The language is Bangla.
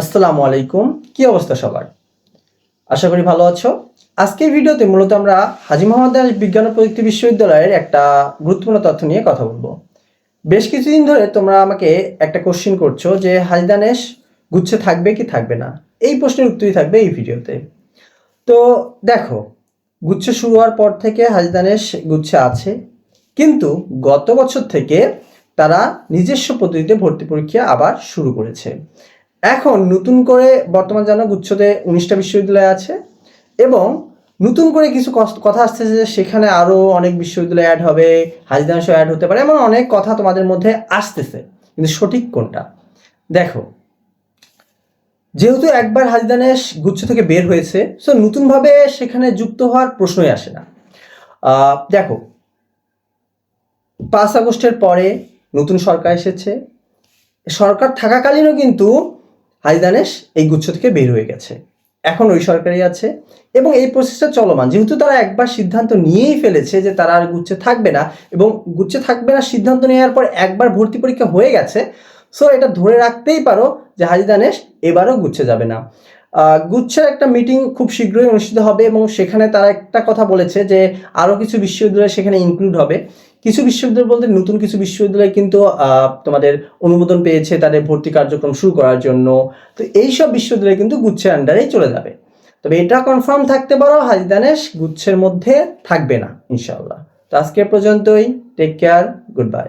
আসসালামু আলাইকুম। কি অবস্থা সবার? আশা করি ভালো আছো। আজকের ভিডিওতে মূলত আমরা হাজি মোহাম্মদ আলী বিজ্ঞান ও প্রযুক্তি বিশ্ববিদ্যালয়ের একটা গুরুত্বপূর্ণ তথ্য নিয়ে কথা বলব। বেশ কিছুদিন ধরে তোমরা আমাকে একটা কোশ্চিন করছ যে, হাজি দানেশ গুচ্ছে থাকবে কি থাকবে না? এই প্রশ্নের উত্তরই থাকবে এই ভিডিওতে। তো দেখো, গুচ্ছ শুরু হওয়ার পর থেকে হাজি দানেশ গুচ্ছে আছে, কিন্তু গত বছর থেকে তারা নিজস্ব পদ্ধতিতে ভর্তি পরীক্ষা আবার শুরু করেছে। এখন নতুন করে বর্তমান জানো গুচ্ছতে উনিশটা বিশ্ববিদ্যালয় আছে এবং নতুন করে কিছু কথা আসতেছে যে সেখানে আরও অনেক বিশ্ববিদ্যালয় অ্যাড হবে, হাজিদাংশ অ্যাড হতে পারে, এমন অনেক কথা তোমাদের মধ্যে আসতেছে, কিন্তু সঠিক কোনটা? দেখো, যেহেতু একবার হাজিদানেশ গুচ্ছ থেকে বের হয়েছে সো নতুনভাবে সেখানে যুক্ত হওয়ার প্রশ্নই আসে না। দেখো, পাঁচ আগস্টের পরে নতুন সরকার এসেছে, সরকার থাকাকালীনও কিন্তু হাজিদানেশ এই গুচ্ছ থেকে বের হয়ে গেছে। এখন ওই সরকারই আছে। এবং এই প্রসেসটা চলমান। যেহেতু তারা একবার সিদ্ধান্ত নিয়েই ফেলেছে যে তারা আর গুচ্ছে থাকবে না, এবং গুচ্ছে থাকবে না, সিদ্ধান্ত নেওয়ার পর একবার ভর্তি পরীক্ষা হয়ে গেছে সো এটা ধরে রাখতেই পারো যে হাজিদানেশ এবারও গুচ্ছে যাবে না। গুচ্ছের একটা মিটিং খুব শীঘ্রই অনুষ্ঠিত হবে, এবং সেখানে তারা একটা কথা বলেছে যে আরও কিছু বিশ্ববিদ্যালয় সেখানে ইনক্লুড হবে। কিছু বিশ্ববিদ্যালয় বলতে নতুন কিছু বিশ্ববিদ্যালয় কিন্তু তোমাদের অনুমোদন পেয়েছে তাদের ভর্তি কার্যক্রম শুরু করার জন্য। তো এই সব বিশ্ববিদ্যালয় কিন্তু গুচ্ছের আন্ডারেই চলে যাবে। তবে এটা কনফার্ম থাকতে পারো হাজিদানেশ গুচ্ছের মধ্যে থাকবে না ইনশাল্লাহ তো আজকে পর্যন্তই টেক কেয়ার গুড বাই